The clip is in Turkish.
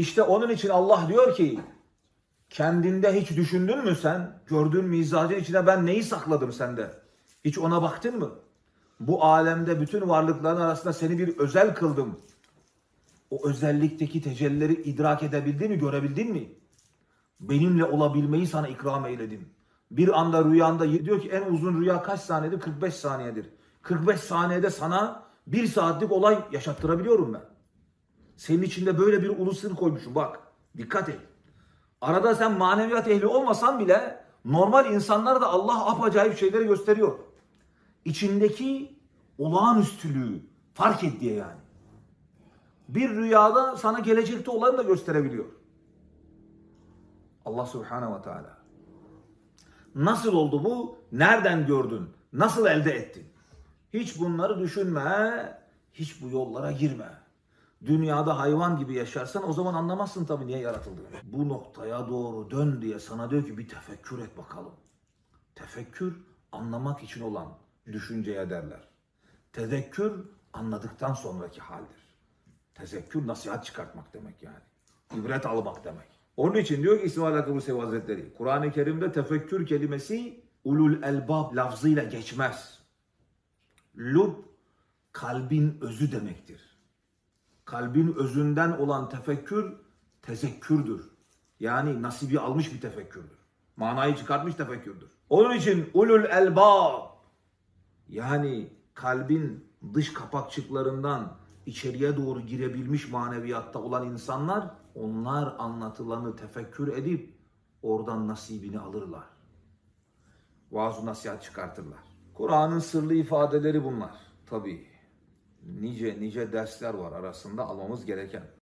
İşte onun için Allah diyor ki kendinde hiç düşündün mü sen? Gördüğün mizacın içine ben neyi sakladım sende? Hiç ona baktın mı? Bu alemde bütün varlıkların arasında seni bir özel kıldım. O özellikteki tecellileri idrak edebildin mi, görebildin mi? Benimle olabilmeyi sana ikram eyledim. Bir anda rüyanda diyor ki en uzun rüya kaç saniyedir? 45 saniyedir. 45 saniyede sana bir saatlik olay yaşattırabiliyorum ben. Senin içinde böyle bir ulu koymuşum bak. Dikkat et. Arada sen maneviyat ehli olmasan bile normal insanlara da Allah apacayip şeyleri gösteriyor. İçindeki olağanüstülüğü fark et diye yani. Bir rüyada sana gelecekte olanı da gösterebiliyor. Allah Subhanahu ve Teala. Nasıl oldu bu? Nereden gördün? Nasıl elde ettin? Hiç bunları düşünme. Hiç bu yollara girme. Dünyada hayvan gibi yaşarsan o zaman anlamazsın tabii niye yaratıldığını. Bu noktaya doğru dön diye sana diyor ki bir tefekkür et bakalım. Tefekkür anlamak için olan düşünceye derler. Tezekkür anladıktan sonraki haldir. Tezekkür nasihat çıkartmak demek yani. İbret almak demek. Onun için diyor ki İsmail Hakkı Hazretleri, Kur'an-ı Kerim'de tefekkür kelimesi ulul elbab lafzıyla geçmez. Lub kalbin özü demektir. Kalbin özünden olan tefekkür tezekkürdür. Yani nasibi almış bir tefekkürdür. Manayı çıkartmış tefekkürdür. Onun için ulul elbab yani kalbin dış kapakçıklarından içeriye doğru girebilmiş maneviyatta olan insanlar onlar anlatılanı tefekkür edip oradan nasibini alırlar. Vaaz nasihat çıkartırlar. Kur'an'ın sırlı ifadeleri bunlar. Tabii nice nice dersler var arasında almamız gereken.